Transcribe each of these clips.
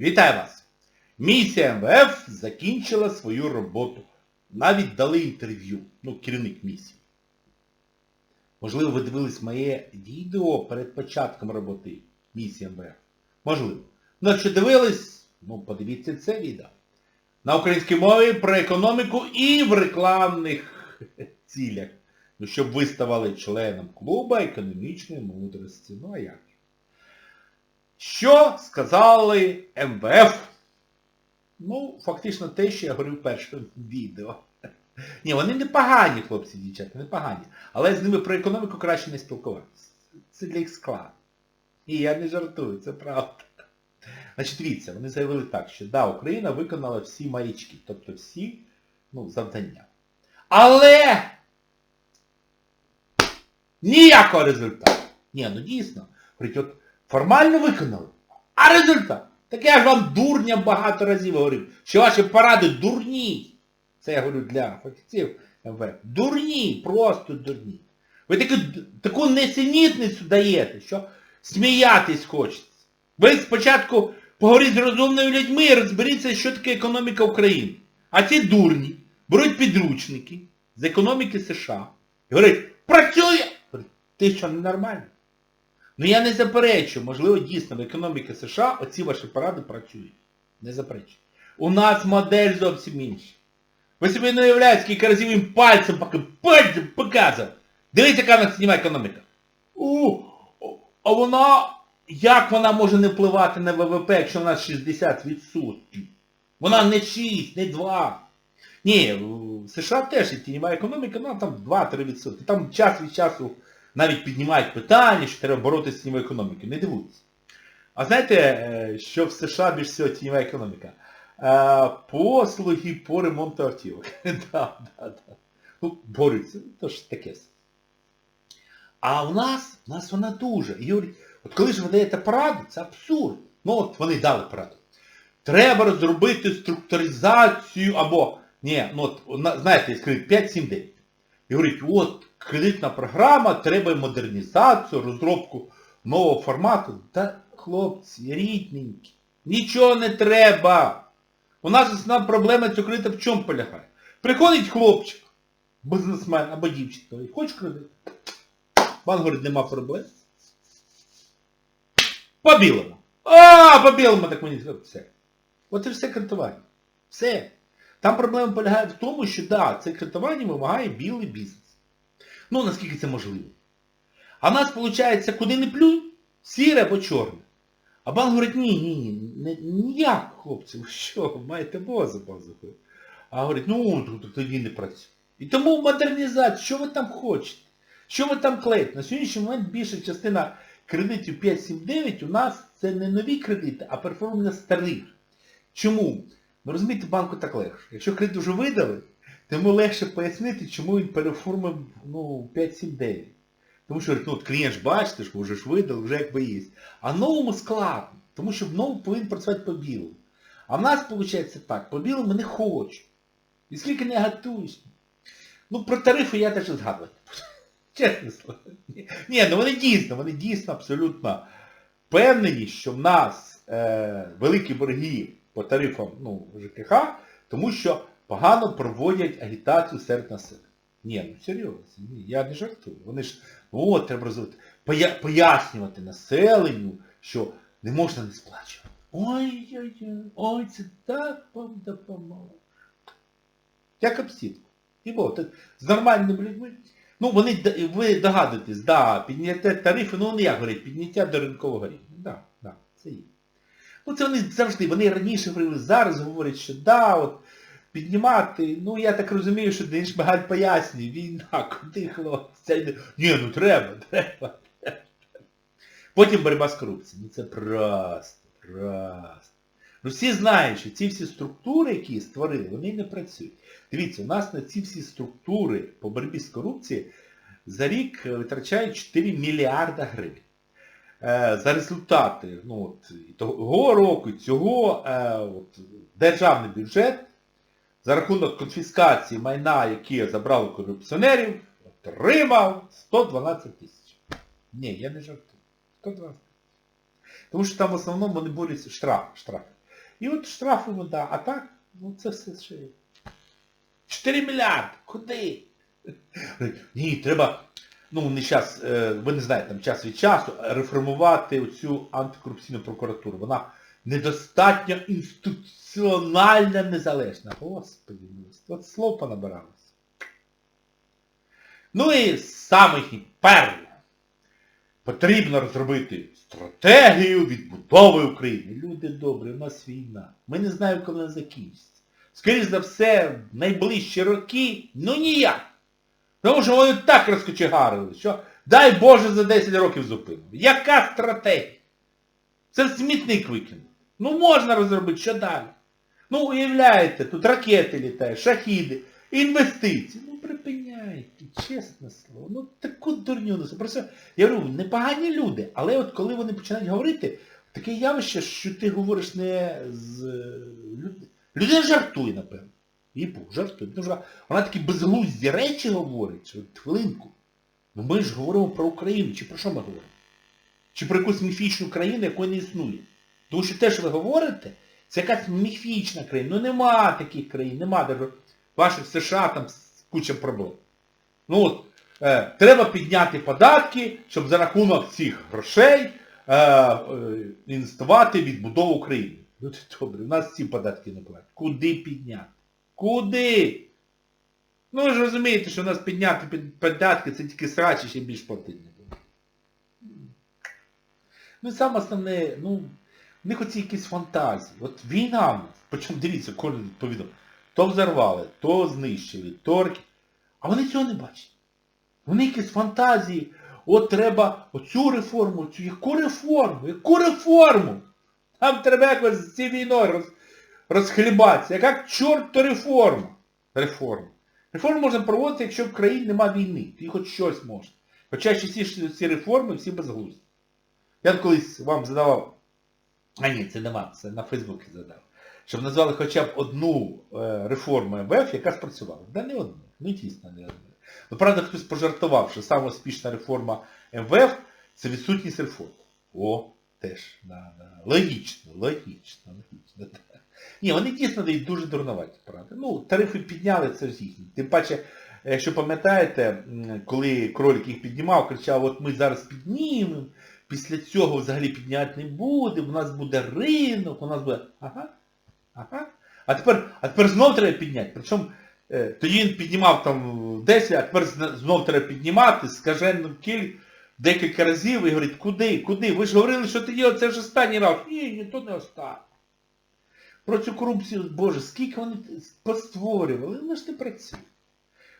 Вітаю вас! Місія МВФ закінчила свою роботу. Навіть дали інтерв'ю. Ну, керівник місії. Можливо, ви дивились моє відео перед початком роботи місії МВФ. Можливо. Ну, якщо дивились, ну подивіться це відео. На українській мові про економіку і в рекламних цілях. Ну, щоб ви ставали членом клуба економічної мудрості. Ну а як? Що сказали МВФ? Ну, фактично те, що я говорив в першому відео. Ні, вони не погані, хлопці дівчата, не погані. Але з ними про економіку краще не спілкуватися. Це для їх складу. І я не жартую, це правда. Значить, дивіться, вони заявили так, що да, Україна виконала всі маячки, тобто всі ну, завдання. Але ніякого результату. Ні, ну дійсно. Говорить, от формально виконали. А результат? Так я ж вам дурням багато разів говорив, що ваші поради дурні. Це я говорю для фахівців МВФ. Дурні, просто дурні. Ви таку, таку несенітницю даєте, що сміятись хочеться. Ви спочатку поговоріть з розумними людьми і розберіться, що таке економіка України. А ці дурні беруть підручники з економіки США і говорять, працює! Ти що, ненормальний? Ну я не заперечую, можливо, дійсно в економіці США оці ваші поради працюють. Не заперечую. У нас модель зовсім інша. Ви собі не уявляєте, скільки разів їм пальцем пальцем показав. Дивіться, яка в нас знімає економіка. У, а вона, як вона може не впливати на ВВП, якщо в нас 60%? Вона не 6, не 2. Ні, в США теж тіньова економіка, ну там 2-3%. Там час від часу навіть піднімають питання, що треба боротися з тіньовою економікою. Не дивуйтесь. А знаєте, е, що в США більш всього тіньова економіка? Е, Послуги по ремонту автівок. да, да, да. Ну, борються, то ж таке. А у нас, у нас вона дуже. І от коли ж ви даєте пораду, це абсурд. Ну от вони дали пораду. Треба розробити структуризацію або, ні, ну от, знаєте, є кредит 5-7-9. І говорить, от кредитна програма, треба модернізацію, розробку нового формату. Та, хлопці, рідненькі, нічого не треба. У нас основна проблема цього кредиту в чому полягає? Приходить хлопчик, бізнесмен або дівчинка, говорить, хочеш кредит? Банк говорить, нема проблем. По білому. А, по білому, так мені сказали, все. От і все кредитування. Все. Там проблема полягає в тому, що да, це кредитування вимагає білий бізнес. Ну, наскільки це можливо. А в нас, виходить, куди не плюнь, сіре або чорне. А банк говорить, ні, ні, ні, ніяк, хлопці, ви що, маєте за пазухою. А говорить, ну, тоді не працює. І тому модернізація, що ви там хочете? Що ви там клеїте? На сьогоднішній момент більша частина кредитів 5-7-9 у нас це не нові кредити, а переформлення старих. Чому? Ну розумієте, банку так легше. Якщо кредит вже видали, то йому легше пояснити, чому він переформив ну, 5-7-9. Тому що ну, от клієнт ж бачите, що вже ж видали, вже якби є. А новому складно, тому що в новому повинен працювати по білому. А в нас виходить так, по білому не хочу. І скільки не готуюсь. Ну про тарифи я теж згадувати. Чесне слово. Ні, ну вони дійсно, вони дійсно абсолютно впевнені, що в нас е, великі борги по тарифам ну, ЖКХ, тому що погано проводять агітацію серед населення. Ні, ну серйозно, ні, я не жартую. Вони ж, ну от треба розвивати, поя- пояснювати населенню, що не можна не сплачувати. Ой-ой-ой, ой, це так вам допоможе. Як обсідку. І бо, так, з нормальними людьми. Ну, вони, ви догадуєтесь, да, підняття тарифу, ну вони як говорять, підняття до ринкового рівня. Да, да, це є. Ну це вони завжди, вони раніше говорили, зараз говорять, що да, от, піднімати, ну я так розумію, що Денис Шмигаль пояснює, війна, куди хлопці, це йде. Ні, ну треба, треба. Потім боротьба з корупцією. Ну це просто, просто. Ну всі знають, що ці всі структури, які створили, вони не працюють. Дивіться, у нас на ці всі структури по боротьбі з корупцією за рік е, витрачають 4 мільярда гривень. Е, За результати ну, от, того року, цього е, от, державний бюджет за рахунок конфіскації майна, яке забрали корупціонерів, отримав 112 тисяч. Ні, я не жартую. 112 тисяч. Тому що там в основному вони борються штрафи, штрафи. І от штрафуємо, да. А так, ну це все ще. 4 мільярди! Куди? Ні, треба, ну не час, ви не знаєте, там час від часу, реформувати оцю антикорупційну прокуратуру. Вона недостатньо інституціональна незалежна. Господи, от слов понабиралось. Ну і саме перше. Потрібно розробити стратегію відбудови України. Люди добрі, у нас війна. Ми не знаємо, коли вона закінчиться. Скоріше за все, в найближчі роки, ну ніяк. Тому що вони так розкочегарили, що дай Боже за 10 років зупинили. Яка стратегія? Це в смітник викинути. Ну можна розробити, що далі? Ну уявляєте, тут ракети літають, шахіди, інвестиції. Ну припиняйте, чесне слово. Ну таку дурню несу. Просто, я говорю, непогані люди, але от коли вони починають говорити, таке явище, що ти говориш не з людьми. Людина жартує, напевно. І жартує. Тому вона такі безглузді речі говорить, хвилинку. Ну ми ж говоримо про Україну. Чи про що ми говоримо? Чи про якусь міфічну країну, якої не існує? Тому що те, що ви говорите, це якась міфічна країна. Ну нема таких країн, нема ваших США там куча проблем. Ну от, е, треба підняти податки, щоб за рахунок цих грошей е, е, інвестувати відбудову України. Ну це добре, у нас ці податки не платять. Куди підняти? Куди? Ну ви ж розумієте, що у нас підняти під- податки, це тільки срачі ще більш буде. Ну і саме основне, ну, них оці якісь фантазії. От війна. Причому дивіться, кожен повідомив. То взорвали, то знищили, то... А вони цього не бачать. Вони якісь фантазії. От треба оцю реформу, цю яку реформу? Яку реформу? Там треба якось з цією війною роз, розхлібатися. Яка к чорту реформа? Реформа. Реформу можна проводити, якщо в країні нема війни. Тоді хоч щось можна. Хоча частіше ці реформи всі безглузді. Я колись вам задавав, а ні, це нема, це на Фейсбуці задав, щоб назвали хоча б одну е, реформу МВФ, яка спрацювала. Да не одну, ну дійсно не одну. Ну, правда, хтось пожартував, що сама успішна реформа МВФ це відсутність реформ. О, теж, да, да. Логічно, логічно, логічно. Ні, вони дійсно дають дуже дурноваті, правда. Ну, тарифи підняли, це ж їхні. Тим паче, якщо пам'ятаєте, коли кролик їх піднімав, кричав, от ми зараз піднімемо, після цього взагалі підняти не будемо, у нас буде ринок, у нас буде... Ага, ага. А тепер, а тепер знов треба підняти. Причому е, тоді він піднімав там 10, а тепер знов треба піднімати, скажену кіль декілька разів і говорить, куди, куди? Ви ж говорили, що тоді оце ж останній раз. Ні, ні, то не останній. Про цю корупцію, боже, скільки вони постворювали, воно ж не працює.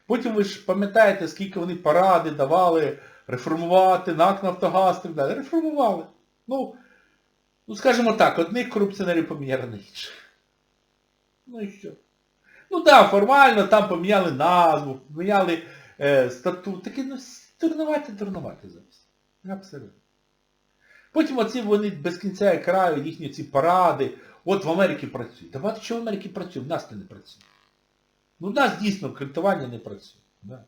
Потім ви ж пам'ятаєте, скільки вони поради давали реформувати, НАК Нафтогаз так далі. Реформували. Ну, ну скажімо так, одних корупціонерів поміняли на інших. Ну і що? Ну так, да, формально там поміняли назву, поміняли е, статут. Такі, ну, дурнувати, дурнувати зараз. Абсолютно. Потім оці вони без кінця і краю, їхні ці паради. От в Америці працюють. Та багато що в Америці працює, в нас не працює. Ну в нас дійсно кредитування не працює. Да.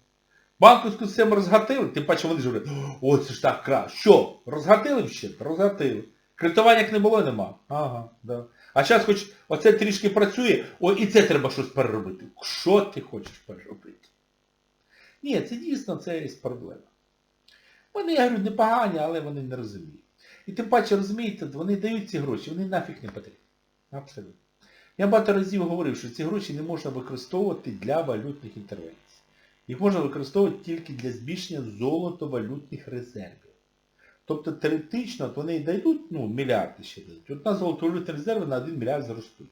Банківську систему розгатили, тим паче вони ж говорять, о, це ж так краще. Що? Розгатили ще? Розгатили. Кредитування як не було, нема. Ага, да. А зараз хоч оце трішки працює, о, і це треба щось переробити. Що ти хочеш переробити? Ні, це дійсно це є проблема. Вони, я говорю, непогані, але вони не розуміють. І тим паче, розумієте, вони дають ці гроші, вони нафіг не потрібні. Абсолютно. Я багато разів говорив, що ці гроші не можна використовувати для валютних інтервенцій. Їх можна використовувати тільки для збільшення золотовалютних резервів. Тобто теоретично от вони і дадуть, ну, мільярди ще дають. От на золотовалютні резерви на 1 мільярд зростуть.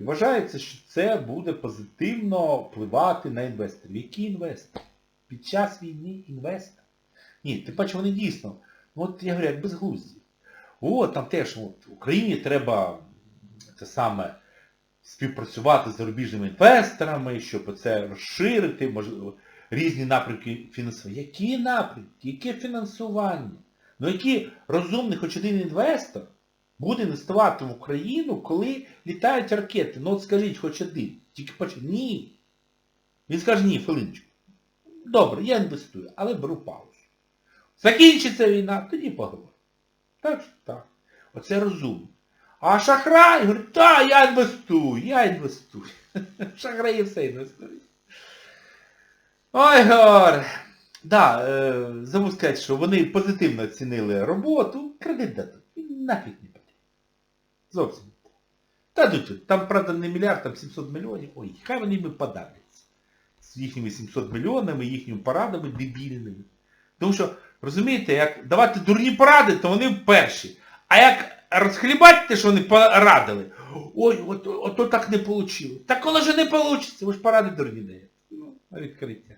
І вважається, що це буде позитивно впливати на інвесторів. Які інвестори? Під час війни інвестор? Ні, тим паче вони дійсно, ну от я говорю, як безглузді. О, там теж от, Україні треба те саме співпрацювати з зарубіжними інвесторами, щоб це розширити, можливо, різні напрямки фінансування. Які напрямки? Яке фінансування? Ну який розумний хоч один інвестор буде інвестувати в Україну, коли літають ракети? Ну от скажіть, хоч один. Тільки поч... Ні. Він скаже, ні, хвилиночку. Добре, я інвестую, але беру паузу. Закінчиться війна, тоді поговоримо. Так що так. Оце розумно. А шахрай говорить, та, я інвестую, я інвестую. Шахраї все інвестують. Ой, горе. Да, е, забув сказати, що вони позитивно оцінили роботу, кредит дадуть. І Нафіг не потрібно. Зовсім. Дадуть. Там, правда, не мільярд, там 700 мільйонів. Ой, хай вони їм подавляться. З їхніми 700 мільйонами, їхніми порадами дебільними. Тому що, розумієте, як давати дурні поради, то вони перші. А як розхлібати те, що вони порадили, ой, от, от, от так не вийшло. Так воно ж не вийде, ви ж поради дурні даєте. Ну, на відкриття.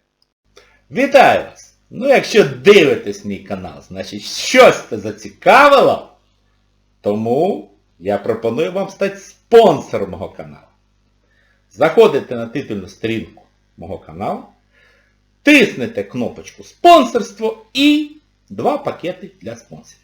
Вітаю вас! Ну, якщо дивитесь мій канал, значить щось це зацікавило, тому я пропоную вам стати спонсором мого каналу. Заходите на титульну сторінку мого каналу, тиснете кнопочку спонсорство і два пакети для спонсорів.